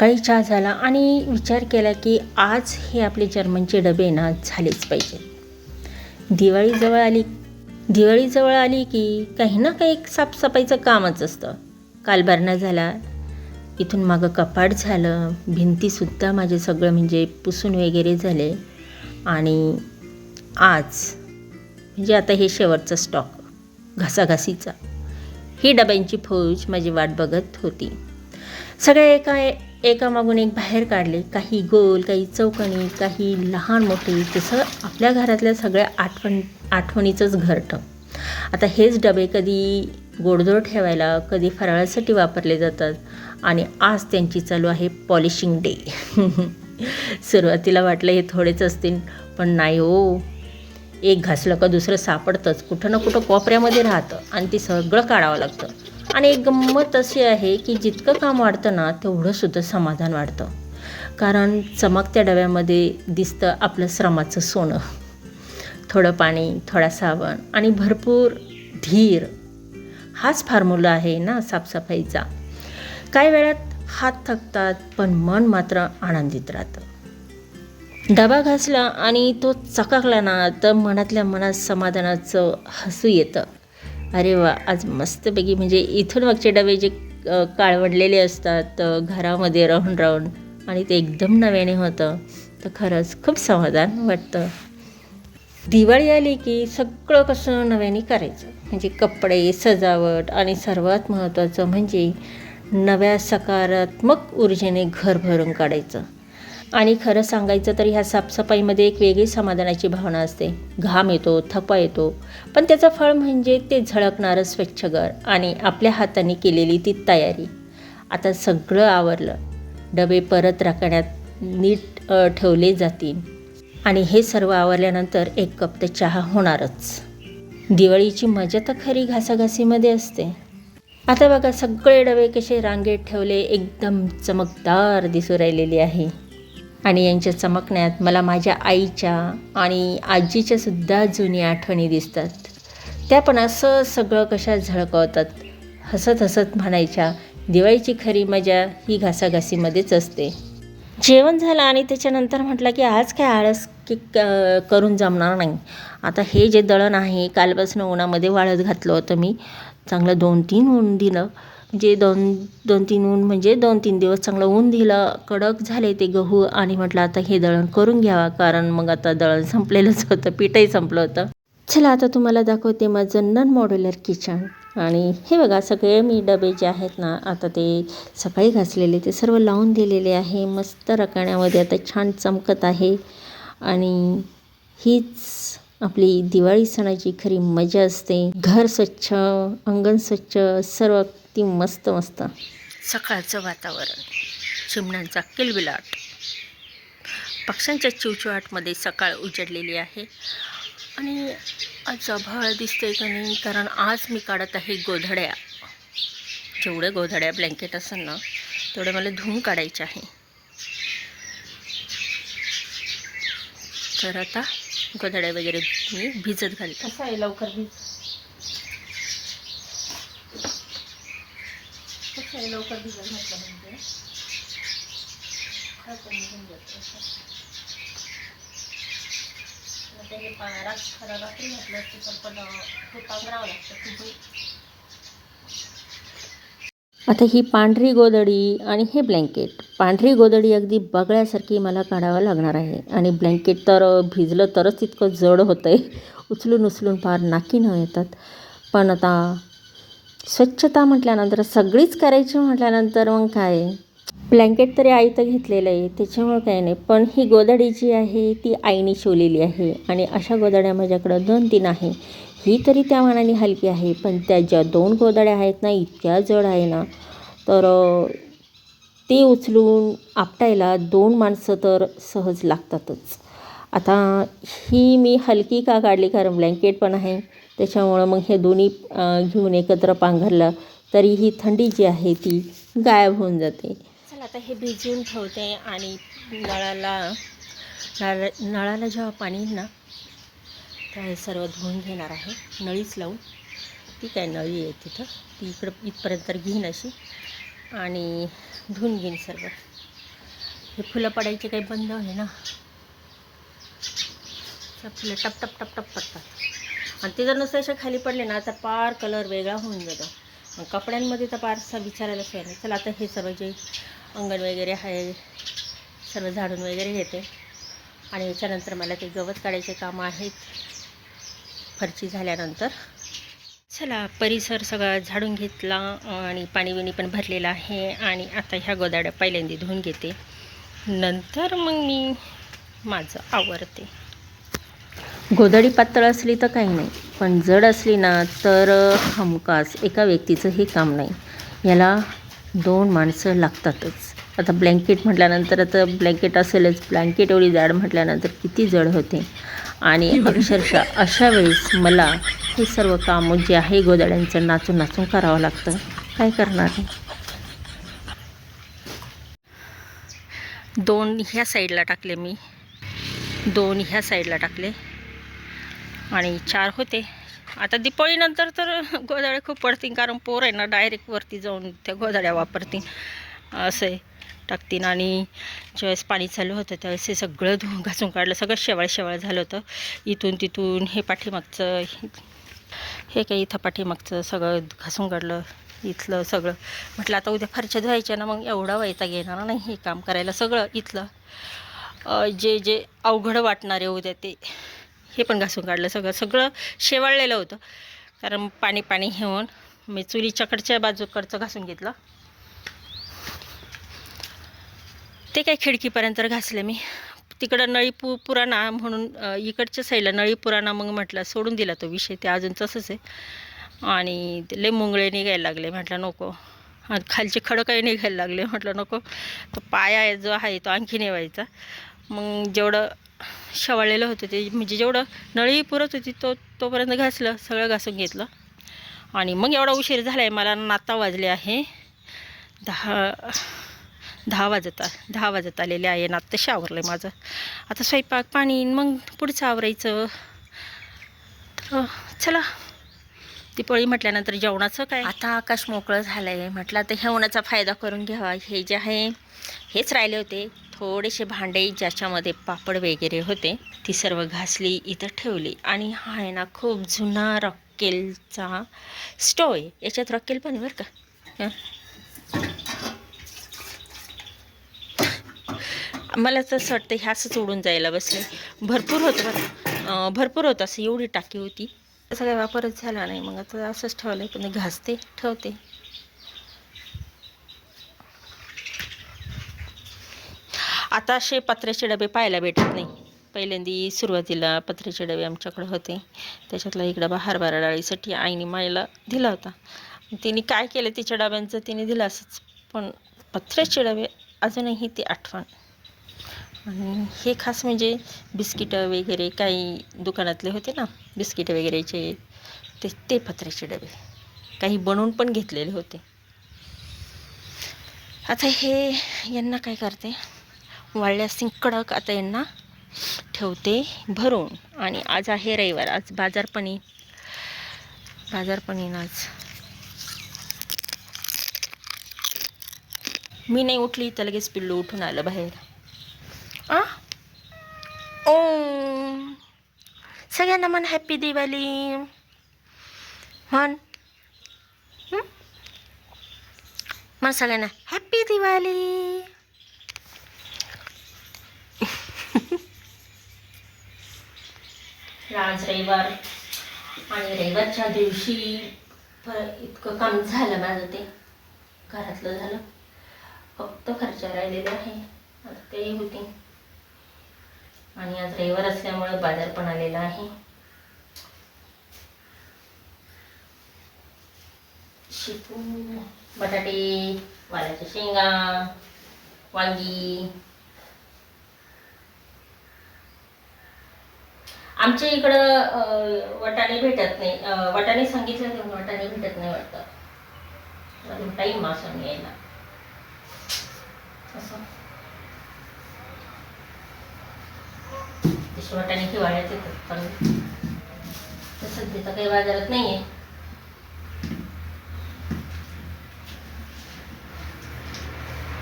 सकाळी चहा झाला आणि विचार केला की आज हे आपले जर्मनचे डबे ना झालेच पाहिजे. दिवाळीजवळ आली दिवाळीजवळ आली की काही ना काही साफसफाईचं कामच असतं. कालबारणा झाला इथून मागं कपाट झालं भिंतीसुद्धा माझे सगळं म्हणजे पुसून वगैरे झाले आणि आज म्हणजे आता हे शेवटचं स्टॉक घासाघासीचा. ही डब्यांची फौज माझी वाट बघत होती. सगळे एका एकामागून एक बाहेर काढले. काही गोल काही चौकणी काही लहान मोठी तसं आपल्या घरातल्या सगळ्या आठवण आठवणीचंच घरटं आता हेच डबे कधी गोडधोड ठेवायला कधी फराळासाठी वापरले जातात आणि आज त्यांची चालू आहे पॉलिशिंग डे. सुरुवातीला वाटलं हे थोडेच असतील पण नाही हो. एक घासलं का दुसरं सापडतंच. कुठं ना कुठं कोपऱ्यामध्ये राहतं आणि ते सगळं काढावं लागतं. आणि एक गंमत अशी आहे की जितकं काम वाढतं ना तेवढंसुद्धा समाधान वाढतं. कारण चमकत्या डब्यामध्ये दिसतं आपलं श्रमाचं सोनं. थोडं पाणी थोडा साबण आणि भरपूर धीर. हाच फॉर्म्युला आहे ना साफसफाईचा. काही वेळात हात थकतात पण मन मात्र आनंदित राहतं. डबा घासला आणि तो चकाकला ना तर मनातल्या मनात समाधानाचं हसू येतं. अरे वा आज मस्तपैकी. म्हणजे इथून मागचे डबे जे काळवडलेले असतात घरामध्ये राहून राहून आणि ते एकदम नव्याने होतं तर खरंच खूप समाधान वाटतं. दिवाळी आली की सगळं कसं नव्याने करायचं. म्हणजे कपडे सजावट आणि सर्वात महत्त्वाचं म्हणजे नव्या सकारात्मक ऊर्जेने घर भरून काढायचं. आणि खरं सांगायचं तर ह्या साफसफाईमध्ये एक वेगळी समाधानाची भावना असते. घाम येतो थपा येतो. पण त्याचं फळ म्हणजे ते झळकणारं स्वच्छ घर आणि आपल्या हाताने केलेली ती तयारी. आता सगळं आवरलं. डबे परत राखण्यात नीट ठेवले जातील. आणि हे सर्व आवरल्यानंतर एक कप तर चहा होणारच. दिवाळीची मजा तर खरी घासाघासीमध्ये असते. आता बघा सगळे डबे कसे रांगेत ठेवले एकदम चमकदार दिसू राहिलेली आहे. आणि यांच्या चमकण्यात मला माझ्या आईच्या आणि आजीच्या सुद्धा जुनी आठवणी दिसतात. त्या पण असं सगळं कशा झळकवतात. हसत हसत म्हणायच्या दिवाळीची खरी मजा ही घासाघासीमध्येच असते. जेवण झालं आणि त्याच्यानंतर म्हटलं की आज काय आळस की क- करून जमणार नाही. आता हे जे दळण आहे कालपासून उन्हामध्ये वाळत घातलं होतं मी. चांगलं दोन तीन ऊन दिलं. जे दोन दोन तीन ऊन म्हणजे दोन तीन दिवस चांगलं ऊन दिलं कडक झाले ते गहू आणि म्हटलं आता हे दळण करून घ्यावा कारण मग आता दळण संपलेलंच होतं पीठही संपलं होतं. चला आता तुम्हाला दाखवते माझं नन मॉड्युलर किचन आणि हे बघा सगळे मी डबे जे आहेत ना आता ते सकाळी घासलेले ते सर्व लावून दिलेले आहे. मस्त रकाण्यामध्ये आता छान चमकत आहे. आणि हीच आपली दिवाळी सणाची खरी मजा असते. घर स्वच्छ अंगण स्वच्छ सर्व अगदी मस्त मस्त. सकाळचं वातावरण चिमण्यांचा किलबिलाट. पक्ष्यांच्या चिवचिवाटमध्ये सकाळ उजडलेली आहे. आणि आज आभाळ दिसतंय का नाही कारण आज मी काढत आहे गोधड्या. जेवढे गोधड्या ब्लँकेट असेल ना तेवढे मला धुवून काढायचे आहे. तर आता गोधड्या वगैरे मी भिजत घालते. कसं आहे लवकर भिज? कसं लवकर भिजत घातलं म्हणजे. खरं निघून जातं आता हे पाण्याला खरं रात्री घातलं असतं तर पण अं, हे लागतं खूप आता ही पांढरी गोदडी आणि हे ब्लँकेट. पांढरी गोदडी अगदी बगळ्यासारखी मला काढावं लागणार आहे. आणि ब्लँकेट तर भिजलं तरच तितकं जड होतं आहे उचलून उचलून फार नाकी न येतात. पण आता स्वच्छता म्हटल्यानंतर सगळीच करायची म्हटल्यानंतर मग काय? ब्लँकेट तरी आई तर घेतलेलं आहे त्याच्यामुळं काही नाही. पण ही गोदडी जी आहे ती आईने शिवलेली आहे आणि अशा गोदड्या माझ्याकडं दोन तीन आहे. ही तरी त्या मानाने हलकी आहे पण त्या ज्या दोन गोदड्या आहेत ना इतक्या जड आहे ना तर ते उचलून आपटायला दोन माणसं तर सहज लागतातच. आता ही मी हलकी का काढली कारण ब्लँकेट पण आहे. त्याच्यामुळं मग हे दोन्ही घेऊन एकत्र पांघरलं तरी ही थंडी जी आहे ती गायब होऊन जाते. चला आता हे भिजवून ठेवते आणि नळाला नळा नळाला जेव्हा पाणी येईल ना तर हे सर्व धुवून घेणार आहे. नळीच लावून ती काय नळी आहे तिथं. ती इकडं इथपर्यंत तर घेईन अशी. आणि धुवून घेईन सर्व. हे फुलं पडायचे काही बंद आहे ना? फुलं टप टप टप टप पडतात. आणि ते जर नुसतं असे खाली पडले ना तर पार कलर वेगळा होऊन जातो. कपड्यांमध्ये तर फारसा विचारायला सोय नाही. चला आता हे सर्व जे अंगण वगैरे आहे सर्व झाडून वगैरे घेते. आणि याच्यानंतर मला ते गवत काढायचे कामं आहेत. फरची झाल्यानंतर. चला परिसर सगळा झाडून घेतला आणि पाणी बिणी पण भरलेलं आहे. आणि आता ह्या गोदाड्या पहिल्यांदा धुवून घेते. नंतर मग मी माझं आवरते. गोदाडी पातळ असली तर काही नाही. पण जड असली ना तर हमखास एका व्यक्तीचं हे काम नाही. याला दोन माणसं लागतातच. आता ब्लँकेट म्हटल्यानंतर आता ब्लँकेट असेलच. ब्लँकेट एवढी जाड म्हटल्यानंतर किती जड होते. आणि अक्षरशः अशा वेळेस मला हे सर्व काम जे आहे गोदाड्यांचं नाचून नाचून करावं लागतं. काय करणार दोन ह्या साईडला टाकले मी. दोन ह्या साईडला टाकले. आणि चार होते. आता दिपाळीनंतर तर गोदाड्या खूप पडतील कारण पोर आहे ना डायरेक्ट वरती जाऊन त्या गोदाड्या वापरतील. असं आहे. टाकतील आणि ज्यावेळेस पाणी चालू होतं त्यावेळेस हे सगळं धुवून घासून काढलं. सगळं शेवाळ शेवाळ झालं होतं. इथून तिथून हे पाठीमागचं हे काही इथं पाठीमागचं सगळं घासून काढलं. इथलं सगळं. म्हटलं आता उद्या फरच्या धुवायच्या ना मग एवढा वैता घेणार नाही हे काम करायला सगळं इथलं. जे जे अवघड वाटणारे उद्या ते. हे पण घासून काढलं सगळं. सगळं शेवाळलेलं होतं. कारण पाणी पाणी घेऊन मी चुलीच्याकडच्या बाजूकडचं घासून घेतलं. ते काय खिडकीपर्यंत घासलं मी. तिकडं नळी पु पुराणा म्हणून इकडच्या साईडला नळी पुराणा मग म्हटलं सोडून दिला तो विषय. ते अजून तसंच आहे. आणि लय मुंगळे निघायला लागले. म्हटलं नको. खालचे खडं काही निघायला लागले. म्हटलं नको. तो पाया जो आहे तो आणखी नेवायचा मग जेवढं शवाळलेलं होतं ते. म्हणजे जेवढं नळी पुरत होती तो तोपर्यंत घासलं सगळं घासून घेतलं. आणि मग एवढा उशीर झाला आहे मला नाता वाजले आहे दहा दहा वाजत दहा वाजत आलेले आहे. नातं शावरलं आहे माझं. आता स्वयंपाक पाणी मग पुढचं आवरायचं. तर चला. दिपोळी म्हटल्यानंतर जेवणाचं काय? आता आकाश मोकळं झालं आहे म्हटलं आता जेवणाचा फायदा करून घ्यावा. हे जे आहे हेच राहिले होते. थोडेसे भांडे ज्याच्यामध्ये पापड वगैरे होते ती सर्व घासली इथं ठेवली. आणि हा आहे ना खूप जुना रॉकेलचा स्टोव आहे याच्यात रॉकेल पण आहे बरं का? हं. मला असं वाटतं ह्याच असंच उडून जायला बसले. भरपूर होतं बरं भरपूर होतं असं एवढी टाकी होती. त्याचा काही वापरच झाला नाही. मग आता असंच ठेवलं आहे पण घासते ठेवते. आता असे पत्र्याचे डबे पाहायला भेटत नाही. पहिल्यांदी सुरुवातीला पत्र्याचे डबे आमच्याकडे होते. त्याच्यातला एक डबा हरभरा डाळीसाठी आईने मायला दिला होता. तिने काय केलं तिच्या डब्यांचं? तिने दिलं असंच. पण पत्र्याचे डबे अजूनही ती आठवण. आणि हे खास म्हणजे बिस्किटं वगैरे काही दुकानातले होते ना बिस्किटं वगैरेचे ते ते पत्र्याचे डबे. काही बनवून पण घेतलेले होते. आता हे यांना काय करते? वाळल्या कडक आता यांना ठेवते भरून. आणि आज आहे रविवार. आज बाजार पण येईल बाजार पण येईन आज. मी नाही उठली तर लगेच पिल्लू उठून आलं बाहेर. आ? ओ सगळ्यांना म्हण हॅपी दिवाळी. म्हण. म्हण सगळ्यांना हॅप्पी दिवाळी. आज रविवार आणि म्हणजे रविवारच्या दिवशी परत इतकं काम झालं माझं ते. घरातलं झालं. फक्त खर्च राहिलेला आहे. आता ते होते. आणि आज रविवार असल्यामुळे बाजार पण आलेला आहे. शेपू बटाटे वालाच्या शेंगा वांगी आमच्या इकडं वटाणे भेटत नाही. वटाणे सांगितलं तेव्हा वाटाणे भेटत नाही वाटतं. अजून टाईम असं यायला. असं. तसे वाटाणे हिवाळ्यात येतात पण तसं तिथं काही बाजारात नाही आहे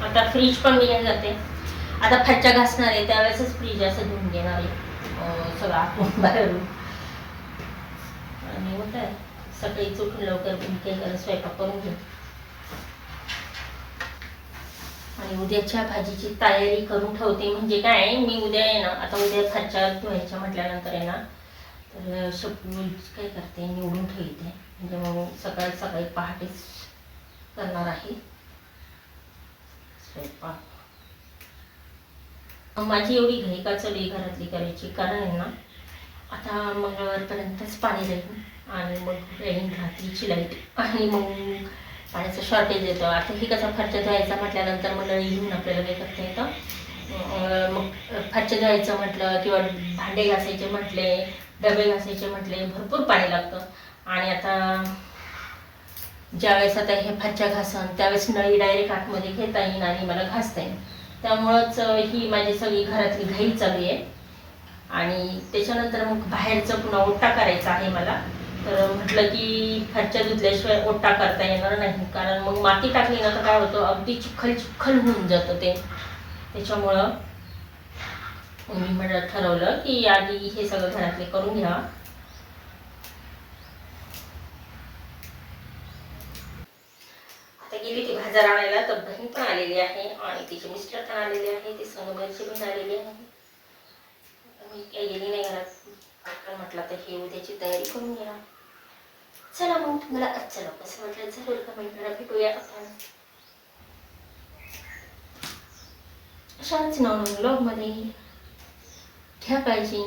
आता फ्रीज पण निघून जाते. आता फटच्या घासणार आहे त्यावेळेसच फ्रीज असं धुवून घेणार आहे. सगळं आतून बाहेरून आणि होत आहे सकाळी उठून लवकर काही स्वयंपाक करून घेऊ आणि उद्याच्या भाजीची तयारी करून ठेवते म्हणजे काय मी उद्या आहे ना आता उद्या फरच्या धुवायच्या म्हटल्यानंतर आहे ना तर शेपू काय करते निवडून ठेवते म्हणजे मग सकाळी सकाळी पहाटेच करणार आहे. स्वयंपाक. माझी एवढी घाई का चालली घरातली करायची? कारण आहे ना आता मंगळवारपर्यंतच पाणी राहील आणि मग राहील रात्रीची लाइट. आणि मग पाण्याचं शॉर्टेज येतं. आता ही कसा फरच्या धुवायचा म्हटल्यानंतर मग नळी घेऊन आपल्याला काय करता येतं? मग फरच्या धुवायचं म्हटलं किंवा भांडे घासायचे म्हटले डबे घासायचे म्हटले भरपूर पाणी लागतं. आणि आता ज्यावेळेस आता हे फरच्या घासन त्यावेळेस नळी डायरेक्ट आतमध्ये घेता येईल आणि मला घासता येईल त्यामुळंच ही माझी सगळी घरातली घाई चालू आहे. आणि त्याच्यानंतर मग बाहेरचं पुन्हा ओटा करायचा आहे मला. तर म्हटलं की फरच्या धुतल्याशिवाय ओटा करता येणार नाही. कारण मग माती टाकली ना तर काय होतं अगदी चिखल चिखल होऊन जातं ते. त्याच्यामुळं मी म्हटलं ठरवलं की आधी हे सगळं घरातले करून घ्या आता जरा ती आणायला तर बहीण पण आलेली आहे आणि तिचे मिस्टर पण आलेले आहे ती संगमेरची पण आलेली आहे मी काही गेली नाही घरात. म्हटलं तर हे उद्याची तयारी करून घ्या. चला मग तुम्हाला आजचं लोक असं म्हटलं जरूर कमेंटला भेटूया आपण. अशाच नवनवीन ब्लॉगमध्ये घ्या काळजी.